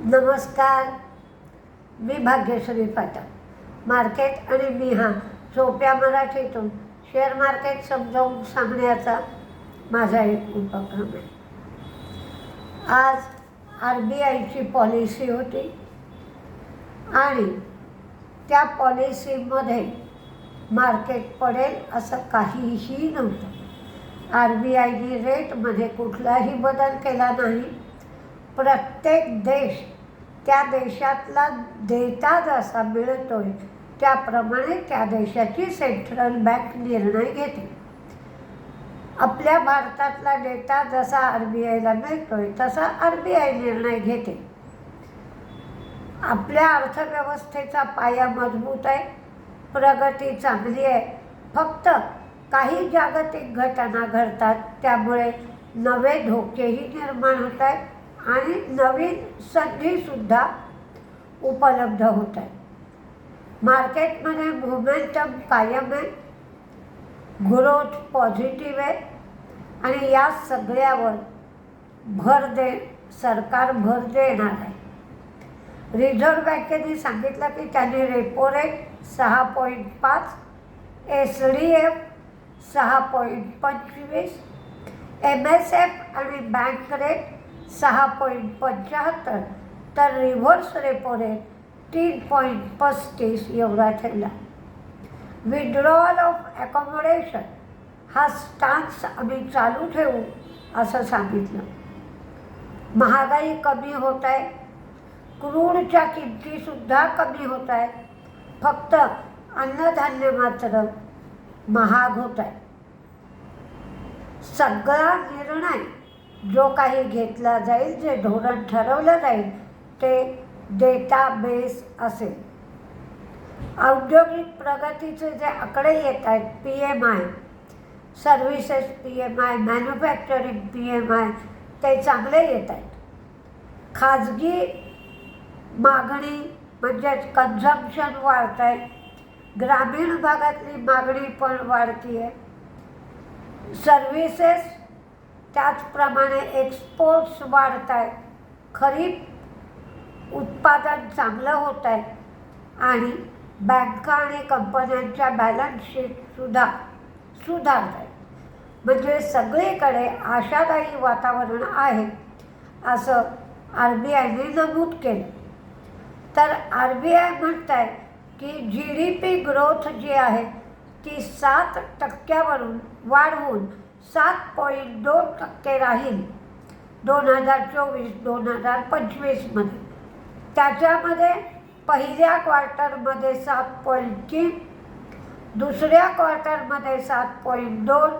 नमस्कार. मी भाग्यश्री पाठक. मार्केट आणि मी हा सोप्या मराठीतून शेअर मार्केट समजावून सांगण्याचा माझा एक उपक्रम आहे. आज आर बी आयची पॉलिसी होती आणि त्या पॉलिसीमध्ये मार्केट पडेल असं काहीही नव्हतं. आर बी आयने रेटमध्ये कुठलाही बदल केला नाही. प्रत्येक देश त्या देशातला डेटा जसा मिळतोय. त्याप्रमाणे त्या देशाची सेंट्रल बँक निर्णय घेते. आपल्या भारतातला डेटा जसा आर बी आयला मिळतोय तसा आर बी आय निर्णय घेते. आपल्या अर्थव्यवस्थेचा पाया मजबूत आहे प्रगती चांगली आहे. फक्त काही जागतिक घटना घडतात त्यामुळे नवे धोकेही निर्माण होत आहेत. आणि नवीन संधीसुद्धा उपलब्ध होत आहेत मार्केटमध्ये मोमेंटम कायम आहे. ग्रोथ पॉझिटिव्ह आहे. आणि या सगळ्यावर भर दे सरकार भर देणार आहे. रिझर्व्ह बँकेने सांगितलं की त्यांनी रेपो रेट सहा पॉईंट पाच एस डी एफ सहा पॉईंट पंचवीस एम एस एफ आणि बँक रेट सहा पॉईंट पंच्याहत्तर. तर रिव्हर्स रेपो रेट तीन पॉईंट पस्तीस एवढा ठेवला. विड्रॉवल ऑफ अकॉमोडेशन हा स्टान्स आम्ही चालू ठेवू असं सांगितलं. महागाई कमी होत आहे. क्रूडच्या किमतीसुद्धा कमी होत आहेत फक्त अन्नधान्य मात्र महाग होत आहे. सगळा निर्णय जो काही घेतला जाईल जे धोरण ठरवलं जाईल ते डेटा बेस असेल. औद्योगिक प्रगतीचे जे आकडे येत आहेत P M I services P M I manufacturing P M I ते चांगले येत आहेत. खाजगी मागणी म्हणजेच कन्झम्पशन वाढत आहे. ग्रामीण भागातली मागणी पण वाढती आहे सर्व्हिसेस त्याचप्रमाणे एक्सपोर्ट्स वाढत आहेत खरीप उत्पादन चांगलं होत आहे आणि बँका आणि कंपन्यांच्या बॅलन्स शीटसुद्धा सुधारत आहे म्हणजे सगळीकडे आशादायी वातावरण आहे असं आर बी आयने नमूद केलं. तर आर बी आय म्हणत आहे की जी डी पी ग्रोथ जी आहे ती सात टक्क्यावरून वाढवून सात पॉईंट दोन टक्के राहील दोन हजार चोवीस दोन हजार पंचवीसमध्ये. त्याच्यामध्ये पहिल्या क्वार्टरमध्ये सात पॉईंट तीन दुसऱ्या क्वार्टरमध्ये सात पॉईंट दोन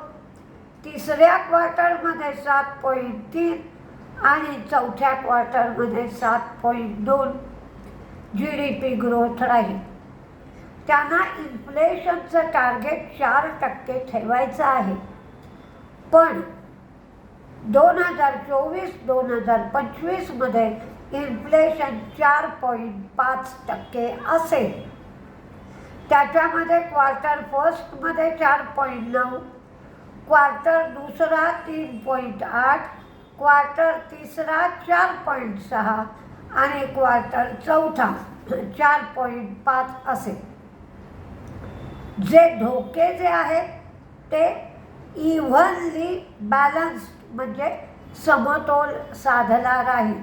तिसऱ्या क्वार्टरमध्ये सात पॉईंट तीन आणि चौथ्या क्वार्टरमध्ये सात पॉईंट दोन जी डी पी ग्रोथ राहील. त्यांना इन्फ्लेशनचं टार्गेट चार टक्के ठेवायचं आहे. पण दोन हजार चोवीस दोन हजार पंचवीसमध्ये इन्फ्लेशन चार पॉईंट पाच टक्के असेल. त्याच्यामध्ये क्वार्टर फर्स्टमध्ये चार पॉईंट नऊ क्वार्टर दुसरा तीन पॉईंट आठ क्वार्टर तिसरा चार पॉईंट सहा आणि क्वार्टर चौथा चार पॉईंट पाच असेल. जे धोके जे आहेत ते इव्हनली बॅलन्स म्हणजे समतोल साधला राहील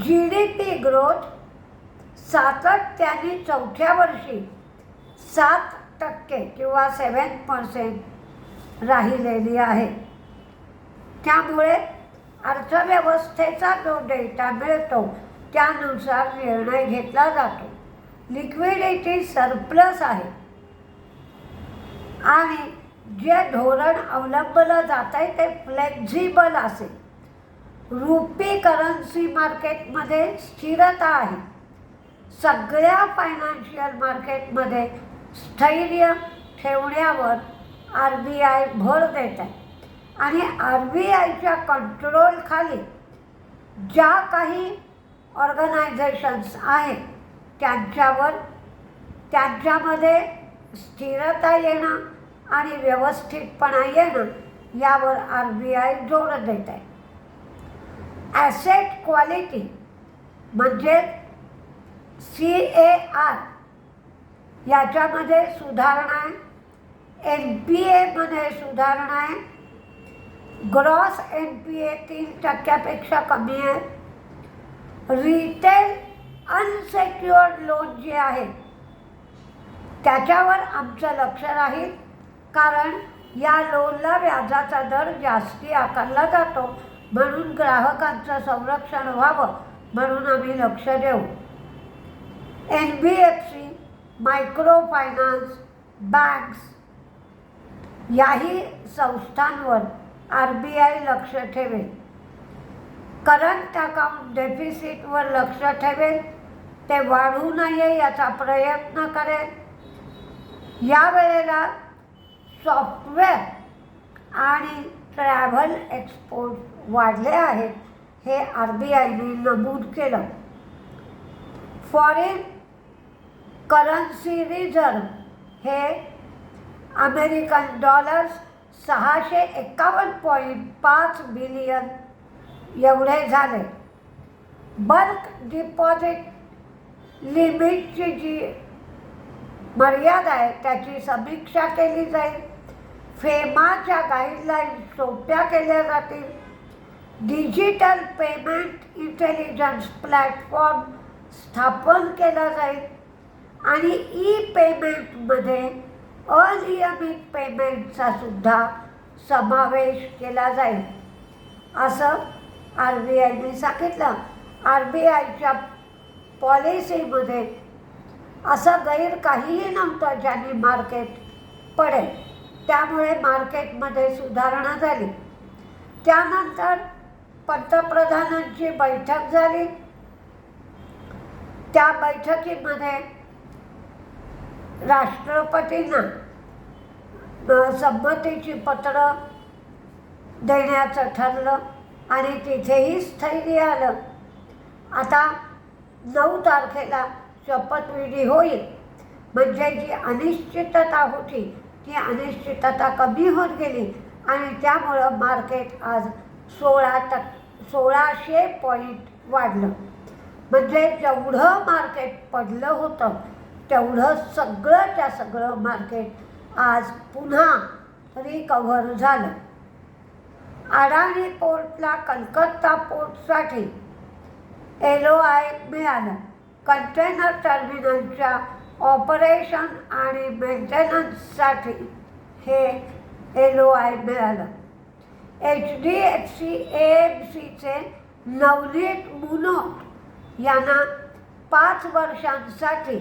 जी डी पी ग्रोथ सातत्याने चौथ्या वर्षी सात टक्के किंवा सेवन पर्सेंट राहिलेली आहे. त्यामुळे अर्थव्यवस्थेचा जो डेटा मिळतो त्यानुसार निर्णय घेतला जातो. लिक्विडिटी सरप्लस आहे. आणि जे धोरण अवलंबलं जात आहे ते फ्लेक्झिबल असेल. रुपी करन्सी मार्केटमध्ये स्थिरता आहे. सगळ्या फायनान्शियल मार्केटमध्ये स्थैर्य ठेवण्यावर आर बी आय भर देत आहे. आणि आर बी आयच्या कंट्रोलखाली ज्या काही ऑर्गनायझेशन्स आहेत त्यांच्यावर त्यांच्यामध्ये स्थिरता येणं आणि व्यवस्थितपणा येणं यावर आर बी आय जोर देत आहे. ॲसेट क्वालिटी म्हणजे सी ए आर याच्यामध्ये सुधारणा आहे. एन पी एमध्ये सुधारणा आहे. ग्रॉस एन पी ए तीन टक्क्यापेक्षा कमी आहे. रिटेल अनसेक्युअर्ड लोन जे आहे त्याच्यावर आमचं लक्ष राहील. कारण या लोनला व्याजाचा दर जास्ती आकारला जातो. म्हणून ग्राहकांचं संरक्षण व्हावं म्हणून आम्ही लक्ष देऊ. N B F C micro finance banks याही संस्थांवर आर बी आय लक्ष ठेवेल. करंट अकाउंट डेफिसिटवर लक्ष ठेवेल. ते वाढू नये याचा प्रयत्न करेल. यावेळेला सॉफ्टवेअर आणि ट्रॅव्हल एक्सपोर्ट वाढले आहेत हे आर बी आयने नमूद केलं. फॉरेन करन्सी रिझर्व हे अमेरिकन डॉलर्स सहाशे एकावन्न पॉईंट पाच बिलियन एवढे झाले. बल्क डिपॉझिट लिमिटची जी मर्यादा आहे त्याची समीक्षा केली जाईल. फेमाच्या गाईडलाईन सोप्या केल्या जातील. डिजिटल पेमेंट इंटेलिजन्स प्लॅटफॉर्म स्थापन केला जाईल. आणि ई पेमेंटमध्ये अनियमित पेमेंटचा सुद्धा समावेश केला जाईल. असं आर बी आयने सांगितलं. आर बी आयच्या पॉलिसीमध्ये असं गैर काहीही नव्हतं ज्यांनी मार्केट पडेल. त्यामुळे मार्केटमध्ये सुधारणा झाली. त्यानंतर पंतप्रधानांची बैठक झाली. त्या बैठकीमध्ये राष्ट्रपतींना संमतीची पत्र देण्याचं ठरलं आणि तिथेही स्थैर्य आलं. आता नऊ तारखेला शपथविधी होईल. म्हणजे जी अनिश्चितता होती ती अनिश्चितता कमी होत गेली? आणि त्यामुळं मार्केट आज सोळा टक् सोळाशे पॉईंट वाढलं. म्हणजे जेवढं मार्केट पडलं होतं तेवढं सगळंच्या सगळं मार्केट आज पुन्हा रिकव्हर झालं. अडाणी पोर्टला कलकत्ता पोर्टसाठी एल ओ आय मिळालं. कंटेनर टर्मिनलच्या ऑपरेशन आणि मेंटेनन्ससाठी हे एल ओ आय मिळालं. H D F C A M सीचे नवनीत मुनोट यांना पाच वर्षांसाठी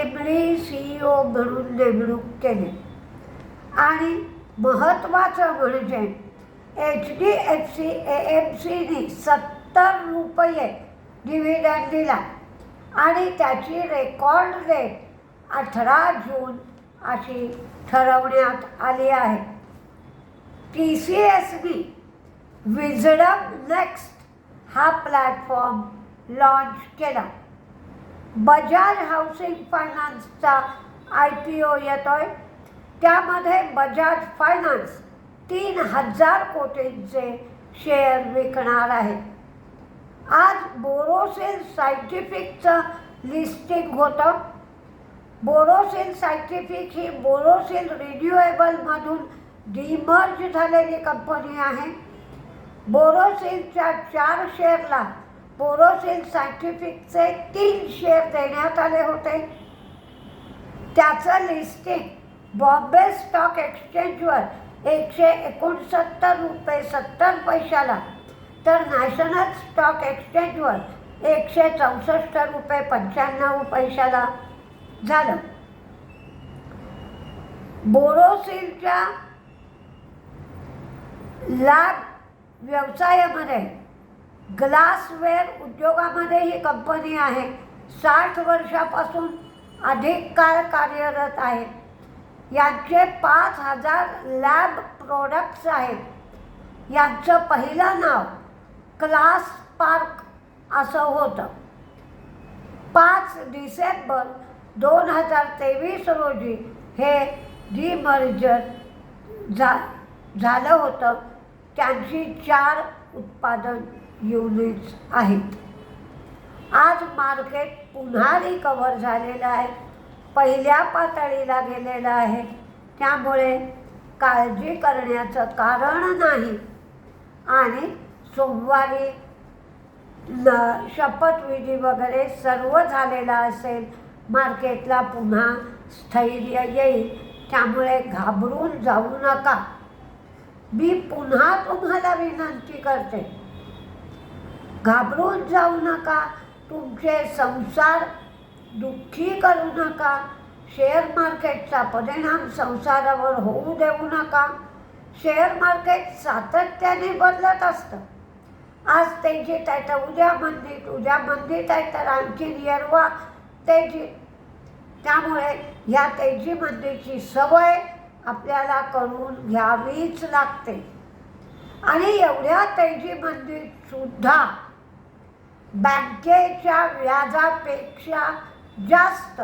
एमडी सी ई ओ म्हणून नेमणूक केली. आणि महत्त्वाचं म्हणजे H D F C A M सीने सत्तर रुपये डिव्हिडंड दिला. आणि त्याची रेकॉर्ड डेट अठरा जून अशी ठरवण्यात आली आहे. T C S B wisdom next हा प्लॅटफॉर्म लॉन्च केला. बजाज हाऊसिंग फायनान्सचा आय पी ओ येतो आहे त्यामध्ये बजाज फायनान्स तीन हजार कोटींचे शेअर विकणार आहे. आज बोरोसिल सायंटिफिकचं लिस्टिंग होतं. बोरोसिल सायंटिफिक ही बोरोसिल रिन्युएबलमधून डिमर्ज झालेली कंपनी आहे. बोरोसिलच्या चार शेअरला बोरोसिल सायंटिफिकचे तीन शेअर देण्यात आले होते. त्याचं लिस्टिंग बॉम्बे स्टॉक एक्सचेंजवर एकशे एकोणसत्तर रुपये सत्तर पैशाला तर नॅशनल स्टॉक एक्सचेंजवर एकशे चौसष्ट रुपये पंच्याण्णव पैशाला झालं. बोरोसिलच्या लाभ व्यवसायामध्ये ग्लासवेअर उद्योगामध्ये ही कंपनी आहे. साठ वर्षापासून अधिक काळ कार्यरत आहे. यांचे पाच हजार लॅब प्रोडक्ट्स आहेत. यांचं पहिलं नाव क्लास पार्क असं होतं. पाच डिसेंबर दोन हजार तेवीस रोजी हे डिमर्जर झा झालं होतं. त्यांची चार उत्पादन युनिट्स आहेत. आज मार्केट पुन्हा रिकवर झालेलं आहे. पहिल्या पातळीला गेलेलं आहे. त्यामुळे काळजी करण्याचं कारण नाही. आणि सोमवारी न शपथविधी वगैरे सर्व झालेला असेल मार्केटला पुन्हा स्थैर्य येईल. त्यामुळे घाबरून जाऊ नका. मी पुन्हा तुम्हाला विनंती करते. घाबरून जाऊ नका. तुमचे संसार दुःखी करू नका. शेअर मार्केटचा परिणाम संसारावर होऊ देऊ नका. शेअर मार्केट सातत्याने बदलत असतं. आज तेजीत आहे तर उद्या मंदिर उद्या मंदिर आहे तर आणखी येरवा तेजीत त्यामुळे ह्या तेजी मंदिरची सवय आपल्याला करून घ्यावीच लागते. आणि एवढ्या तेजी मंदिरसुद्धा बँकेच्या व्याजापेक्षा जास्त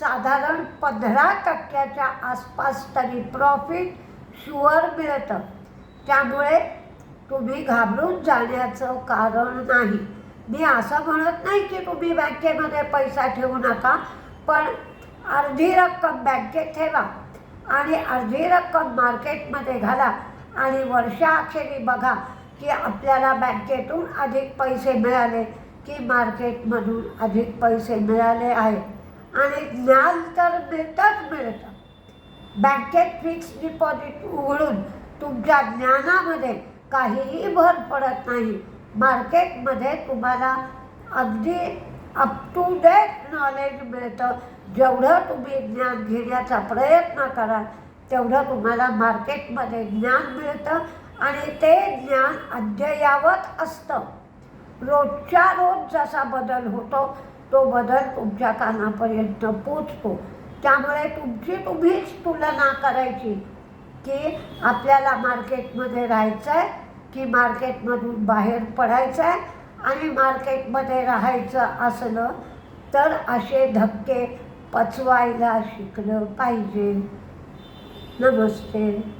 साधारण पंधरा टक्क्याच्या आसपास तरी प्रॉफिट शुअर मिळतं. त्यामुळे तुम्ही घाबरून जाण्याचं कारण नाही. मी असं म्हणत नाही की तुम्ही बँकेमध्ये पैसा ठेवू नका पण अर्धी रक्कम बँकेत ठेवा आणि अर्धी रक्कम मार्केटमध्ये घाला आणि वर्षाअखेरी बघा की आपल्याला बँकेतून अधिक पैसे मिळाले की मार्केटमधून अधिक पैसे मिळाले आहे आणि ज्ञान तर मिळतंच मिळतं. बँकेत फिक्स डिपॉझिट उघडून तुमच्या ज्ञानामध्ये काहीही भर पडत नाही. मार्केटमध्ये तुम्हाला अगदी अप टू डेट नॉलेज मिळतं. जेवढं तुम्ही ज्ञान घेण्याचा प्रयत्न कराल तेवढं तुम्हाला मार्केटमध्ये ज्ञान मिळतं आणि ते ज्ञान अद्ययावत असतं. रोजच्या रोज जसा बदल होतो तो बदल तुमच्या कानापर्यंत पोचतो. त्यामुळे तुमची तुम्हीच तुलना करायची. की आपल्याला मार्केटमध्ये राहायचं आहे की मार्केटमधून बाहेर पडायचं आहे आणि मार्केटमध्ये राहायचं असलं तर असे धक्के पचवायला शिकलं पाहिजे. नमस्ते.